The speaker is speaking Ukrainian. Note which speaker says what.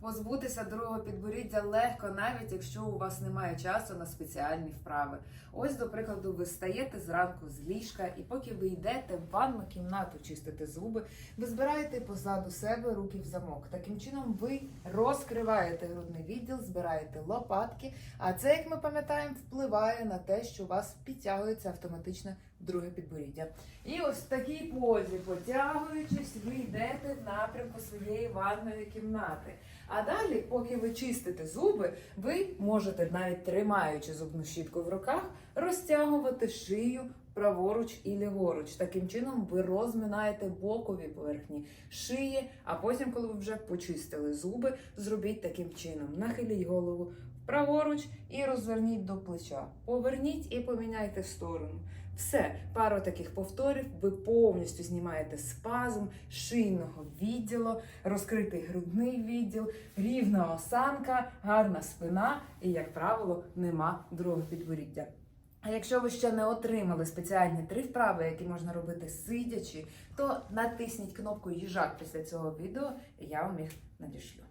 Speaker 1: Позбутися другого підборіддя легко, навіть якщо у вас немає часу на спеціальні вправи. Ось, до прикладу, ви встаєте зранку з ліжка, і поки ви йдете в ванну кімнату чистити зуби, ви збираєте позаду себе руки в замок. Таким чином ви розкриваєте грудний відділ, збираєте лопатки. А це, як ми пам'ятаємо, впливає на те, що у вас підтягується автоматично друге підборіддя. І ось в такій позі, потягуючись, ви йдете в напрямку своєї ванної кімнати. А далі, поки ви чистите зуби, ви можете, навіть тримаючи зубну щітку в руках, розтягувати шию праворуч і ліворуч. Таким чином ви розминаєте бокові поверхні шиї, а потім, коли ви вже почистили зуби, зробіть таким чином. Нахиліть голову праворуч і розверніть до плеча. Поверніть і поміняйте сторону. Все, пару таких повторів, ви повністю знімаєте спазм шийного відділу, розкритий грудний відділ, рівна осанка, гарна спина і, як правило, нема другого підборіддя. А якщо ви ще не отримали спеціальні три вправи, які можна робити сидячи, то натисніть кнопку їжак після цього відео, і я вам їх надішлю.